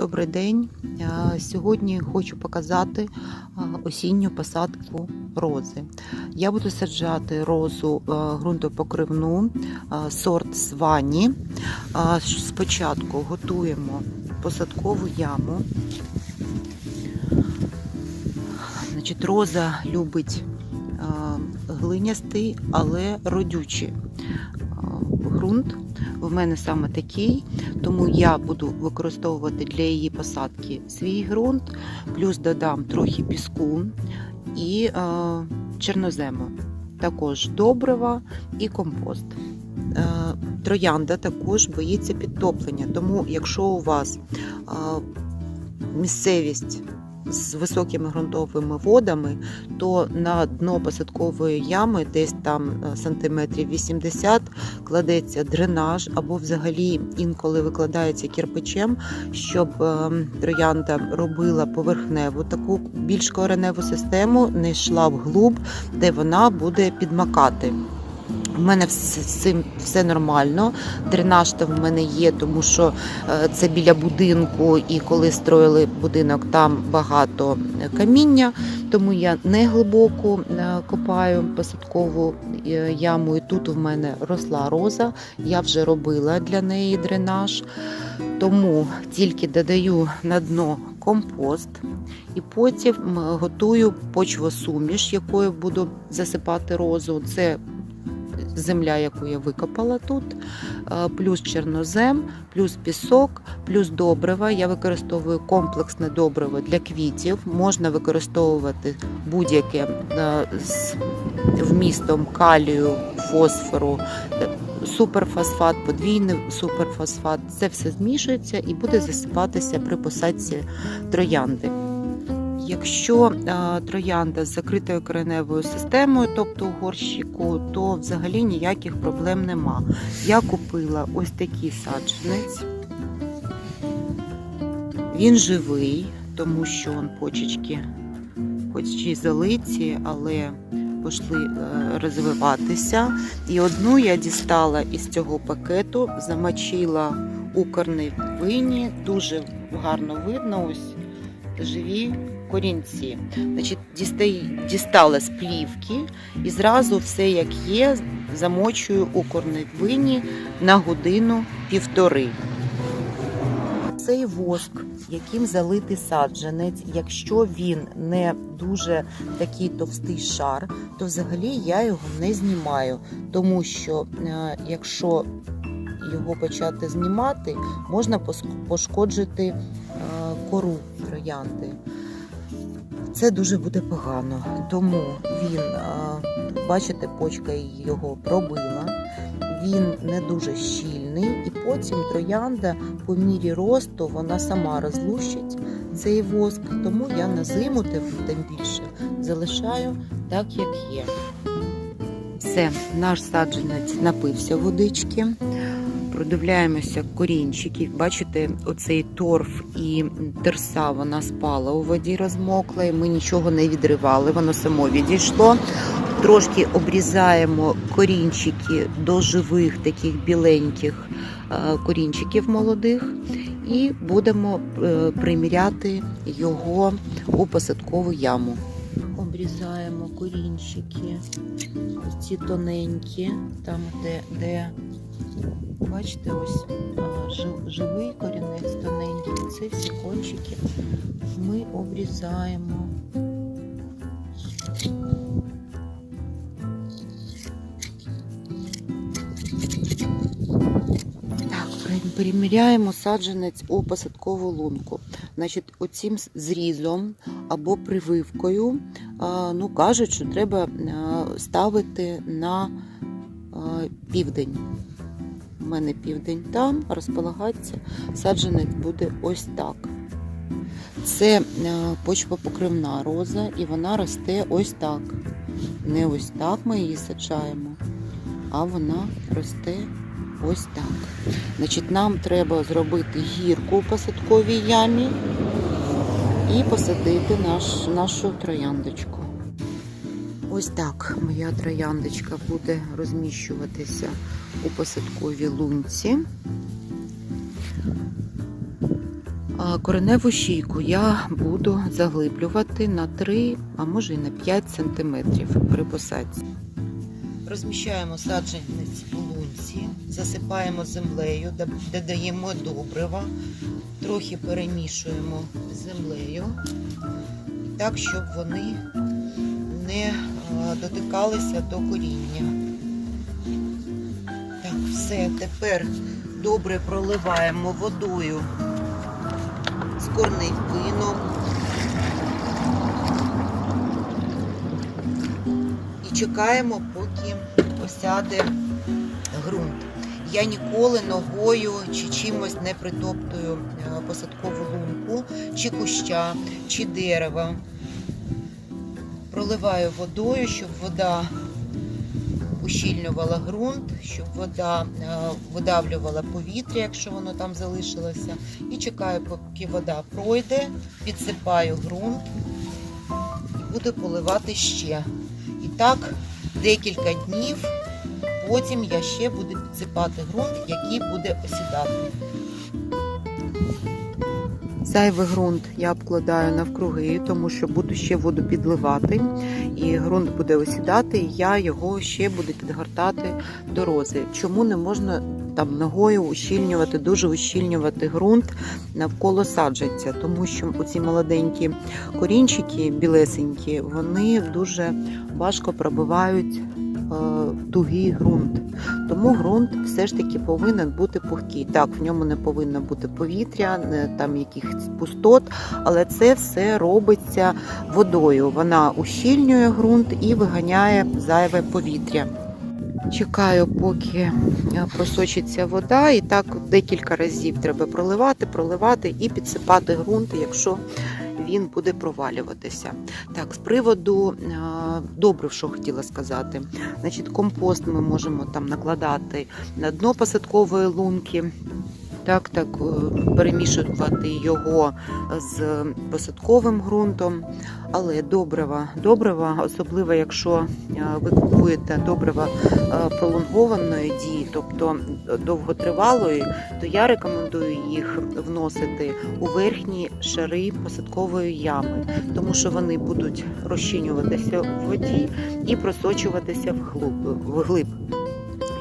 Добрий день. Сьогодні хочу показати осінню посадку рози. Я буду саджати розу ґрунтопокривну, сорт свані. Спочатку готуємо посадкову яму. Значить, роза любить глинястий, але родючий ґрунт. В мене саме такий, тому я буду використовувати для її посадки свій ґрунт, плюс додам трохи піску і е, чорнозему, також добрива і компост. Е, троянда також боїться підтоплення, тому якщо у вас е, місцевість з високими ґрунтовими водами, то на дно посадкової ями, десь там е, сантиметрів 80, кладеться дренаж або взагалі інколи викладається кирпичем, щоб е, троянда робила поверхневу таку більш кореневу систему, не йшла вглуб, де вона буде підмакати. У мене з все нормально. Дренаж там в мене є, тому що е, це біля будинку, і коли строїли будинок, там багато каміння, тому я не глибоко е, копаю посадкову е, яму. І тут у мене росла роза. Я вже робила для неї дренаж, тому тільки додаю на дно компост. І потім готую почвосуміш, якою буду засипати розу. Це земля, яку я викопала тут, е, плюс чорнозем, плюс пісок, плюс добрива. Я використовую комплексне добриво для квітів. Можна використовувати будь-яке е, з вмістом калію, фосфору. е, Суперфосфат, подвійний суперфосфат, це все змішується і буде засипатися при посадці троянди. Якщо е, троянда з закритою кореневою системою, тобто у горщику, то взагалі ніяких проблем нема. Я купила ось такий саджанець. Він живий, тому що он почечки, хоч і залиті, але пішли е, розвиватися. І одну я дістала із цього пакету, замочила у корневині, дуже гарно видно ось живі корінці. Значить, дістала з плівки і зразу все як є, замочую у корневині на годину півтори. Цей воск, яким залитий саджанець, якщо він не дуже такий товстий шар, то взагалі я його не знімаю, тому що е, якщо його почати знімати, можна пошкоджити е, кору троянди. Це дуже буде погано. Тому він, е, бачите, почка його пробила. Він не дуже щільний, і потім троянда по мірі росту вона сама розлущить цей воск. Тому я на зиму тим тим більше залишаю так, як є. Все, наш саджанець напився водички. Продивляємося корінчики. Бачите, оцей торф і терса вона спала у воді, розмокла, і ми нічого не відривали, воно само відійшло. Трошки обрізаємо корінчики до живих таких біленьких е, корінчиків молодих, і будемо е, приміряти його у посадкову яму. Обрізаємо корінчики, ці тоненькі, там де, де Бачите, ось живий корінець тоненький. Це всі кончики ми обрізаємо. Переміряємо саджанець у посадкову лунку. Значить, оцим зрізом або прививкою, ну кажуть, що треба ставити на південь. У мене південь там, розполагатися. Саджанець буде ось так. Це е, почвопокривна роза, і вона росте ось так. Не ось так ми її саджаємо, а вона росте ось так. Значить, нам треба зробити гірку у посадковій ямі і посадити наш, нашу трояндочку. Ось так моя трояндочка буде розміщуватися у посадковій лунці. Кореневу шийку я буду заглиблювати на 3, а може і на 5 см при посадці. Розміщаємо саджанець у лунці, засипаємо землею, доб- додаємо добрива, трохи перемішуємо землею, так, щоб вони не дотикалися до коріння. Так, все, тепер добре проливаємо водою з корневином. І чекаємо, поки осяде ґрунт. Я ніколи ногою чи чимось не притоптую е, посадкову лунку, чи куща, чи дерева. Проливаю водою, щоб вода ущільнювала ґрунт, щоб вода е, видавлювала повітря, якщо воно там залишилося. І чекаю, поки вода пройде, підсипаю ґрунт і буду поливати ще. І так декілька днів. Потім я ще буду підсипати ґрунт, який буде осідати. Зайвий ґрунт я обкладаю навкруги, тому що буду ще воду підливати, і ґрунт буде осідати, і я його ще буду підгортати до рози. Чому не можна там ногою ущільнювати, дуже ущільнювати ґрунт навколо саджанця? Тому що оці молоденькі корінчики білесенькі, вони дуже важко пробивають е, тугий ґрунт. Тому ґрунт все ж таки повинен бути пухкий. Так, в ньому не повинно бути повітря, не там якихось пустот, але це все робиться водою. Вона ущільнює ґрунт і виганяє зайве повітря. Чекаю, поки е, просочиться вода, і так декілька разів треба проливати, проливати і підсипати ґрунт, якщо він буде провалюватися. Так, з приводу е, добрив, що хотіла сказати. Значить, компост ми можемо там накладати на дно посадкової лунки. Так, так, е, перемішувати його з посадковим ґрунтом, але добрива, добрива, особливо якщо е, ви купуєте добрива е, пролонгованої дії, тобто довготривалої, то я рекомендую їх вносити у верхні шари посадкової ями, тому що вони будуть розчинюватися в воді і просочуватися вглуб,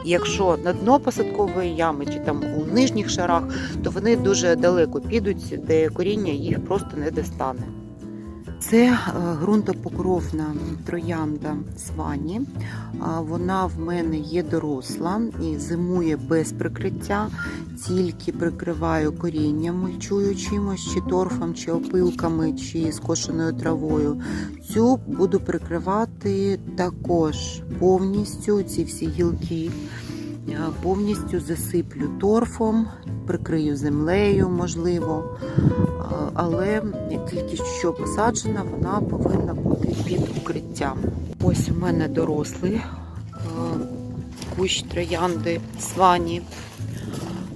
Якщо на дно посадкової ями чи там у нижніх шарах, то вони дуже далеко підуть, де коріння їх просто не достане. Це е, ґрунтопокровна троянда свані. Вона в мене є доросла і зимує без прикриття, тільки прикриваю корінням, мульчую чимось, чи торфом, чи опилками, чи скошеною травою. Цю буду прикривати також повністю ці всі гілки. Повністю засиплю торфом, прикрию землею, можливо. Але тільки що посаджена, вона повинна бути під укриттям. Ось у мене дорослий е, кущ троянди свані.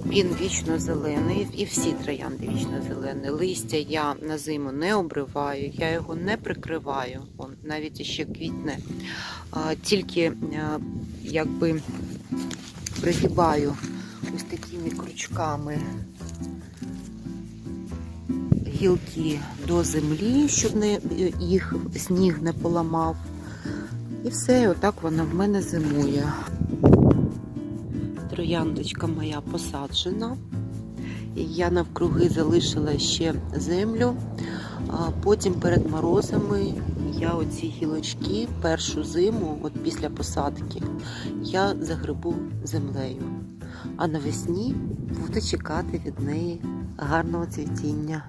Він вічно зелений, і всі троянди вічно зелені. Листя я на зиму не обриваю, я його не прикриваю, навіть ще квітне. Тільки е, якби пригибаю ось такими крючками гілки до землі, щоб не, їх сніг не поламав. І все, отак вона в мене зимує. Трояндочка моя посаджена. Я навкруги залишила ще землю. Потім перед морозами я оці гілочки першу зиму, от після посадки, я загребу землею. А навесні буду чекати від неї гарного цвітіння.